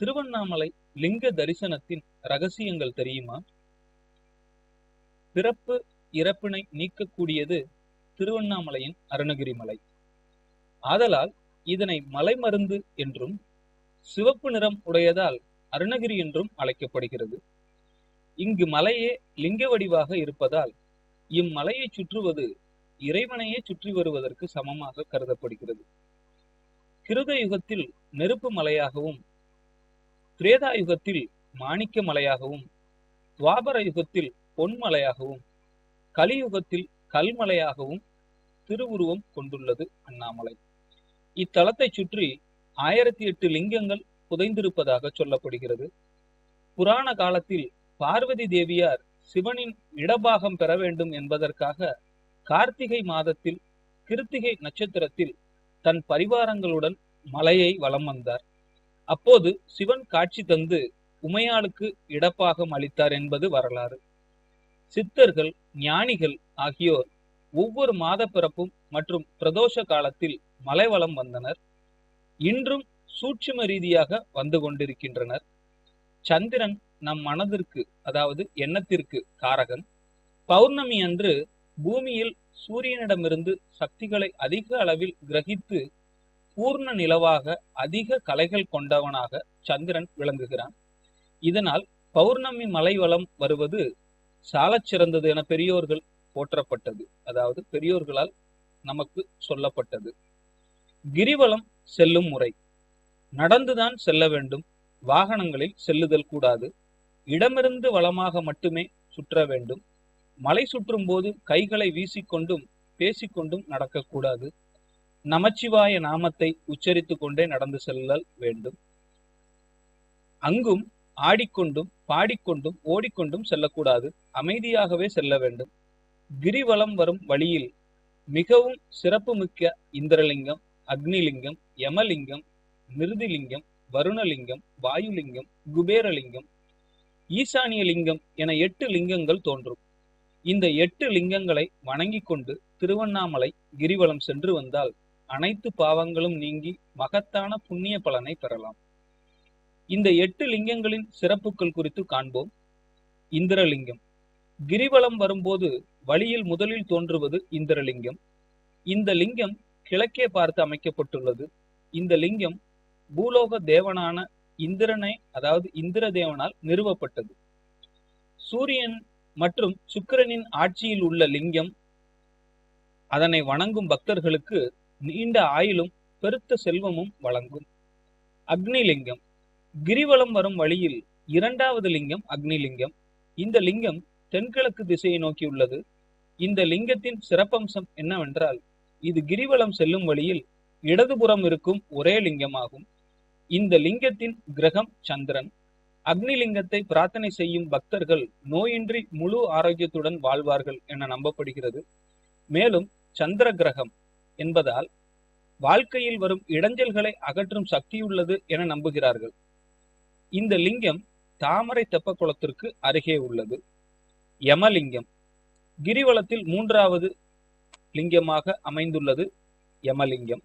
திருவண்ணாமலை லிங்க தரிசனத்தின் ரகசியங்கள் தெரியுமா? பிறப்பு இறப்பினை நீக்கக்கூடியது திருவண்ணாமலையின் அருணகிரி மலை ஆதலால் இதனை மலை மருந்து என்றும் சிவப்பு நிறம் உடையதால் அருணகிரி என்றும் அழைக்கப்படுகிறது. இங்கு மலையே லிங்க வடிவாக இருப்பதால் இம்மலையை சுற்றுவது இறைவனையே சுற்றி வருவதற்கு சமமாக கருதப்படுகிறது. கிருத யுகத்தில் நெருப்பு மலையாகவும் திரேதா யுகத்தில் மாணிக்க மலையாகவும் துவாபர யுகத்தில் பொன்மலையாகவும் கலியுகத்தில் கல்மலையாகவும் திருவுருவம் கொண்டுள்ளது அண்ணாமலை. இத்தலத்தை சுற்றி ஆயிரத்தி எட்டு லிங்கங்கள் புதைந்திருப்பதாக சொல்லப்படுகிறது. புராண காலத்தில் பார்வதி தேவியார் சிவனின் இடபாகம் பெற வேண்டும் என்பதற்காக கார்த்திகை மாதத்தில் கிருத்திகை நட்சத்திரத்தில் தன் பரிவாரங்களுடன் மலையை வலம் வந்தார். அப்போது சிவன் காட்சி தந்து உமையாளுக்கு இடப்பாகம் அளித்தார் என்பது வரலாறு. சித்தர்கள் ஞானிகள் ஆகியோர் ஒவ்வொரு மாத பிறப்பும் மற்றும் பிரதோஷ காலத்தில் மலைவளம் வந்தனர். இன்றும் சூட்சும ரீதியாக வந்து கொண்டிருக்கின்றனர். சந்திரன் நம் மனதிற்கு அதாவது எண்ணத்திற்கு காரகன். பௌர்ணமி அன்று பூமியில் சூரியனிடமிருந்து சக்திகளை அதிக அளவில் கிரகித்து பூர்ண நிலவாக அதிக கலைகள் கொண்டவனாக சந்திரன் விளங்குகிறான். இதனால் பௌர்ணமி மலைவளம் வருவது சாலச் சிறந்தது என பெரியோர்கள் போற்றப்பட்டது. அதாவது பெரியோர்களால் நமக்கு சொல்லப்பட்டது. கிரிவலம் செல்லும் முறை. நடந்துதான் செல்ல வேண்டும். வாகனங்களில் செல்லுதல் கூடாது. இடமிருந்து வளமாக மட்டுமே சுற்ற வேண்டும். மலை சுற்றும் போது கைகளை வீசிக்கொண்டும் பேசிக்கொண்டும் நடக்கக்கூடாது. நமச்சிவாய நாமத்தை உச்சரித்துக் கொண்டே நடந்து செல்லல் வேண்டும். அங்கும் ஆடிக்கொண்டும் பாடிக்கொண்டும் ஓடிக்கொண்டும் செல்லக்கூடாது. அமைதியாகவே செல்ல வேண்டும். கிரிவலம் வரும் வழியில் மிகவும் சிறப்புமிக்க இந்திரலிங்கம் அக்னிலிங்கம் யமலிங்கம் மிருதிலிங்கம் வருணலிங்கம் வாயுலிங்கம் குபேரலிங்கம் ஈசானிய லிங்கம் என எட்டு லிங்கங்கள் தோன்றும். இந்த எட்டு லிங்கங்களை வணங்கிக் கொண்டு திருவண்ணாமலை கிரிவலம் சென்று வந்தால் அனைத்து பாவங்களும் நீங்கி மகத்தான புண்ணிய பலனை பெறலாம். இந்த எட்டு லிங்கங்களின் சிறப்புகள் குறித்து காண்போம். இந்திரலிங்கம். கிரிவலம் வரும்போது வழியில் முதலில் தோன்றுவது இந்திரலிங்கம். இந்த லிங்கம் கிழக்கே பார்த்து அமைக்கப்பட்டுள்ளது. இந்த லிங்கம் பூலோக தேவனான இந்திரனை அதாவது இந்திர தேவனால் நிறுவப்பட்டது. சூரியன் மற்றும் சுக்கிரனின் ஆட்சியில் உள்ள லிங்கம் அதனை வணங்கும் பக்தர்களுக்கு நீண்ட ஆயுளும் பெருத்த செல்வமும் வழங்கும். அக்னிலிங்கம். கிரிவலம் வரும் வழியில் இரண்டாவது லிங்கம் அக்னிலிங்கம். இந்த லிங்கம் தென்கிழக்கு திசையை நோக்கி உள்ளது. இந்த லிங்கத்தின் சிறப்பம்சம் என்னவென்றால் இது கிரிவலம் செல்லும் வழியில் இடதுபுறம் இருக்கும் ஒரே லிங்கமாகும். இந்த லிங்கத்தின் கிரகம் சந்திரன். அக்னிலிங்கத்தை பிரார்த்தனை செய்யும் பக்தர்கள் நோயின்றி முழு ஆரோக்கியத்துடன் வாழ்வார்கள் என நம்பப்படுகிறது. மேலும் சந்திர கிரகம் என்பதால் வாழ்க்கையில் வரும் இடைஞ்சல்களை அகற்றும் சக்தியுள்ளது என நம்புகிறார்கள். இந்த லிங்கம் தாமரை தெப்ப குளத்திற்கு அருகே உள்ளது. யமலிங்கம் கிரிவலத்தில் மூன்றாவது லிங்கமாக அமைந்துள்ளது யமலிங்கம்.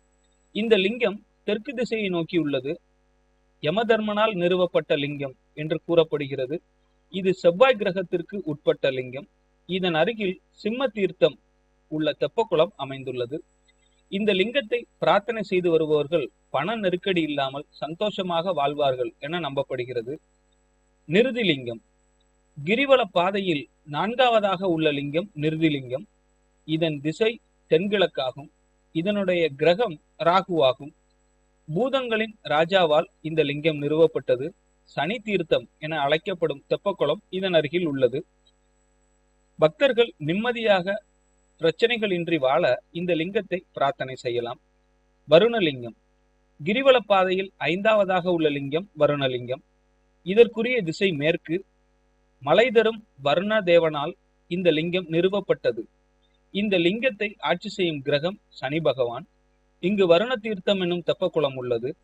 இந்த லிங்கம் தெற்கு திசையை நோக்கி உள்ளது. யமதர்மனால் நிறுவப்பட்ட லிங்கம் என்று கூறப்படுகிறது. இது செவ்வாய் கிரகத்திற்கு உட்பட்ட லிங்கம். இதன் அருகில் சிம்ம தீர்த்தம் உள்ள தெப்பக்குளம் அமைந்துள்ளது. இந்த லிங்கத்தை பிரார்த்தனை செய்து வருபவர்கள் பண நெருக்கடி இல்லாமல் சந்தோஷமாக வாழ்வார்கள் என நம்பப்படுகிறது. நிருதிலிங்கம். கிரிவல பாதையில் நான்காவதாக உள்ள லிங்கம் நிருதிலிங்கம். இதன் திசை தென்கிழக்காகும். இதனுடைய கிரகம் ராகுவாகும். பூதங்களின் ராஜாவால் இந்த லிங்கம் நிறுவப்பட்டது. சனி தீர்த்தம் என அழைக்கப்படும் தெப்பக்குளம் இதன் அருகில் உள்ளது. பக்தர்கள் நிம்மதியாக பிரச்சனைகளின்றி வாழ இந்த லிங்கத்தை பிரார்த்தனை செய்யலாம். வருணலிங்கம். கிரிவல பாதையில் ஐந்தாவதாக உள்ள லிங்கம் வருணலிங்கம். இதற்குரிய திசை மேற்கு. மலை தரும் வருண தேவனால் இந்த லிங்கம் நிறுவப்பட்டது. இந்த லிங்கத்தை ஆட்சி செய்யும் கிரகம் சனி பகவான். இங்கு வருண தீர்த்தம் என்னும் தெப்பக்குளம் உள்ளது.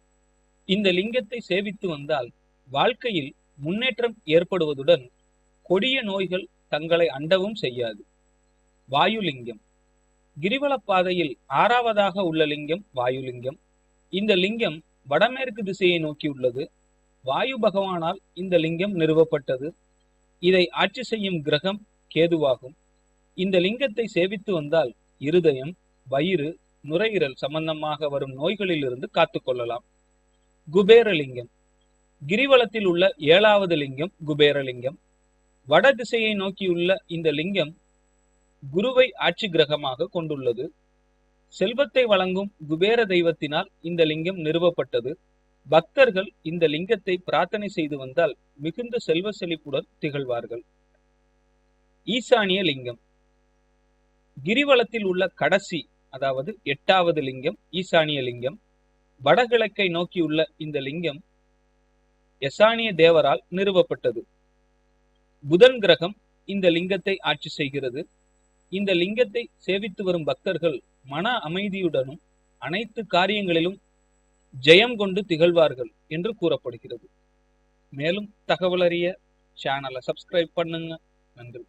இந்த லிங்கத்தை சேவித்து வந்தால் வாழ்க்கையில் முன்னேற்றம் ஏற்படுவதுடன் கொடிய நோய்கள் தங்களை அண்டவும் செய்யாது. வாயுலிங்கம். கிரிவல பாதையில் ஆறாவதாக உள்ள லிங்கம் வாயுலிங்கம். இந்த லிங்கம் வடமேற்கு திசையை நோக்கி உள்ளது. வாயு பகவானால் இந்த லிங்கம் நிறுவப்பட்டது. இதை ஆட்சி செய்யும் கிரகம் கேதுவாகும். இந்த லிங்கத்தை சேவித்து வந்தால் இருதயம் வயிறு நுரையீரல் சம்பந்தமாக வரும் நோய்களிலிருந்து காத்துக்கொள்ளலாம் குபேரலிங்கம். கிரிவலத்தில் உள்ள ஏழாவது லிங்கம் குபேரலிங்கம். வட திசையை நோக்கியுள்ள இந்த லிங்கம் குருவை ஆட்சி கிரகமாக கொண்டுள்ளது. செல்வத்தை வழங்கும் குபேர தெய்வத்தினால் இந்த லிங்கம் நிறுவப்பட்டது. பக்தர்கள் இந்த லிங்கத்தை பிரார்த்தனை செய்து வந்தால் மிகுந்த செல்வ செழிப்புடன் திகழ்வார்கள். ஈசானிய லிங்கம். கிரிவலத்தில் உள்ள கடைசி அதாவது எட்டாவது லிங்கம் ஈசானிய லிங்கம். வடகிழக்கை நோக்கியுள்ள இந்த லிங்கம் எசானிய தேவரால் நிறுவப்பட்டது. புதன் கிரகம் இந்த லிங்கத்தை ஆட்சி செய்கிறது. இந்த லிங்கத்தை சேவித்து வரும் பக்தர்கள் மன அமைதியுடனும் அனைத்து காரியங்களிலும் ஜெயம் கொண்டு திகழ்வார்கள் என்று கூறப்படுகிறது. மேலும் தகவல் அறிய சேனலை சப்ஸ்கிரைப் பண்ணுங்க. நன்றி.